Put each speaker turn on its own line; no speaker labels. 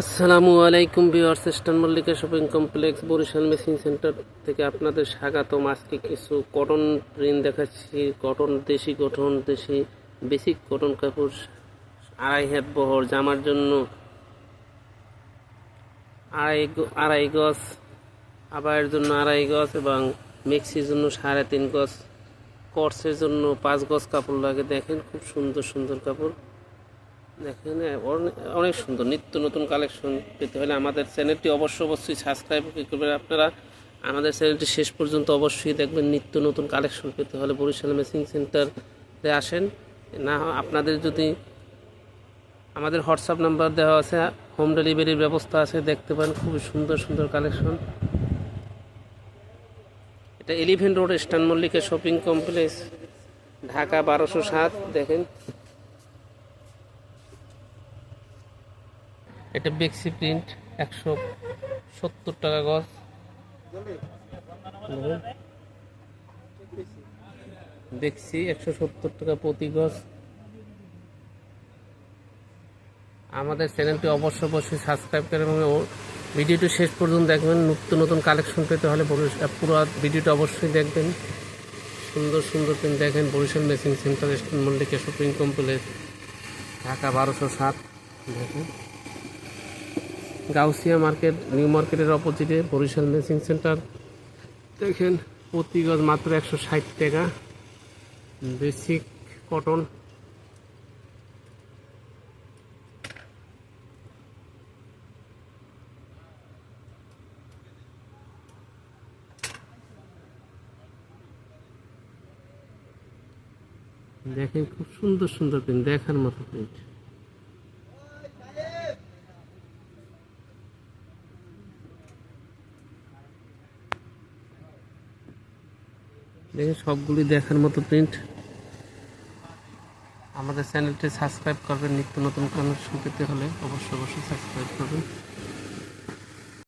আসসালামু আলাইকুম viewers, eastern Mallika shopping complex, Barishal machine centre থেকে আপনাদের স্বাগতম। আজকে কিছু কটন প্রিন্ট দেখাচ্ছি। কটন দেশি কটন, দেশি বেসিক কটন কাপড়, আড়াই হাত বহর, জামার জন্য আড়াই আড়াই গজ আবায়ের জন্য আড়াই গজ এবং মিক্সির জন্য সাড়ে তিন গজ, কর্সের জন্য পাঁচ গজ কাপড় লাগে। দেখেন খুব সুন্দর সুন্দর কাপড়। দেখেন অনেক সুন্দর, নিত্য নতুন কালেকশন পেতে হলে আমাদের চ্যানেলটি অবশ্য অবশ্যই সাবস্ক্রাইব করবেন। আপনারা আমাদের চ্যানেলটি শেষ পর্যন্ত অবশ্যই দেখবেন, নিত্য নতুন কালেকশন পেতে হলে বরিশাল মেশিং সেন্টারে আসেন। না, আপনাদের যদি আমাদের হোয়াটসঅ্যাপ নাম্বার দেওয়া আছে হোম ডেলিভারির ব্যবস্থা আছে, দেখতে পান খুব সুন্দর সুন্দর কালেকশন এটা এলিভেন্ট রোড স্টান মল্লিকের শপিং কমপ্লেক্স ঢাকা বারোশো সাত, দেখেন। এটা বেক্সি প্রিন্ট, একশো সত্তর টাকা গজ। বেক্সি, একশো সত্তর টাকা প্রতি গজ। আমাদের চ্যানেলটি অবশ্য অবশ্যই সাবস্ক্রাইব করেন এবং ভিডিওটি শেষ পর্যন্ত দেখবেন। নতুন নতুন কালেকশন পেতে হলে পুরো ভিডিওটা অবশ্যই দেখবেন। সুন্দর সুন্দর প্রিন্ট দেখেন। বরিশাল মেশিন সেন্টার স্টেন মল্লিকা শপিং কমপ্লেক্স, ঢাকা বারোশো সাত। দেখেন। গাউসিয়া মার্কেট, নিউ মার্কেটের অপোজিটে বরিশাল মেসিং সেন্টার। দেখেন, প্রতি গজ মাত্র একশো ষাট টাকা। Basic cotton. দেখেন, খুব সুন্দর সুন্দর প্রিন্ট দেখার মতো প্রিন্ট দেখেন, সবগুলি দেখার মতো প্রিন্ট আমাদের চ্যানেলটি সাবস্ক্রাইব করবেন, নিত্য নতুন কানেকশন পেতে হলে অবশ্যই অবশ্যই সাবস্ক্রাইব করবেন।